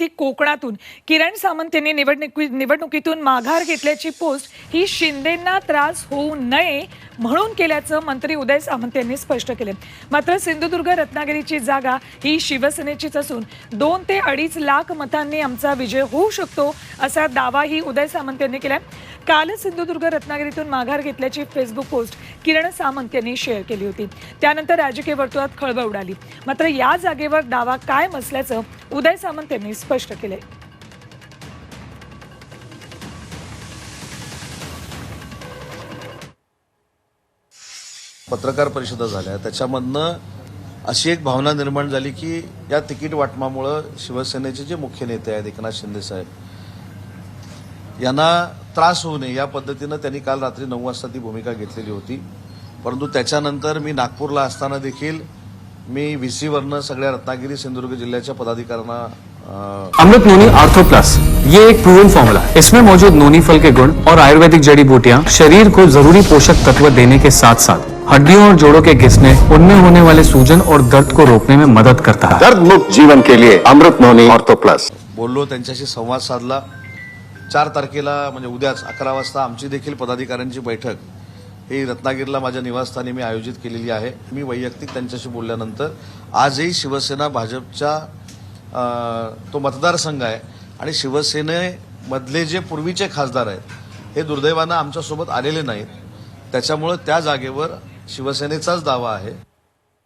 ती कोकणातून. किरण सामंत यांनी निवडणुकी निवडणुकीतून माघार घेतल्याची पोस्ट ही शिंदेंना त्रास होऊ नये म्हणून केल्याचं मंत्री उदय सामंत यांनी स्पष्ट केले. मात्र सिंधुदुर्ग रत्नागिरीची जागा ही शिवसेनेचीच असून दोन ते अडीच लाख मतांनी आमचा विजय होऊ शकतो असा दावाही उदय सामंत यांनी केला काल सिंधुदुर्ग रत्नागिरीतून माघार घेतल्याची फेसबुक पोस्ट किरण सामंत यांनी शेअर केली होती. त्यानंतर राजकीय वर्तुळात खळबळ उडाली. मात्र या जागेवर दावा कायम असल्याचं उदय सामंत यांनी स्पष्ट केले पत्रकार परिषदा झाल्या. त्याच्यामधनं अशी एक भावना निर्माण झाली की या तिकीट वाटमामुळं शिवसेनेचे जे मुख्य नेते आहेत एकनाथ शिंदे साहेब यांना त्रास होऊ नये या पद्धतीनं त्यांनी काल रात्री नऊ वाजता ती भूमिका घेतलेली होती. परंतु त्याच्यानंतर मी नागपूरला असताना देखील मी व्हीसीवरनं सगळ्या रत्नागिरी सिंधुदुर्ग जिल्ह्याच्या पदाधिकाऱ्यांना अमृत नोनी आर्थो प्लस ये एक प्रूवन फॉर्मूला इसमें मौजूद नोनी फल के गुण और आयुर्वेदिक जड़ी बूटियाँ शरीर को जरूरी पोषक तत्व देने के साथ साथ हड्डियों और जोड़ों के घिसने उनमें होने वाले सूजन और दर्द को रोकने में मदद करता है। दर्द मुक्त जीवन के लिए अमृत नोनी ऑर्थो प्लस बोललो त्यांच्याशी संवाद साधला. चार तारखेला म्हणजे उद्याच अकरा वाजता आमची देखील पदाधिकाऱ्यांची बैठक. ही रत्नागिरीला माझ्या निवासस्थानी मी आयोजित केलेली आहे. मी वैयक्तिक त्यांच्याशी बोलल्यानंतर आजही शिवसेना भाजपच्या तो मतदारसंघ आहे आणि शिवसेनेमधले जे पूर्वीचे खासदार आहेत हे दुर्दैवानं आमच्यासोबत आलेले नाहीत. त्याच्यामुळं त्या जागेवर शिवसेनेचाच दावा आहे.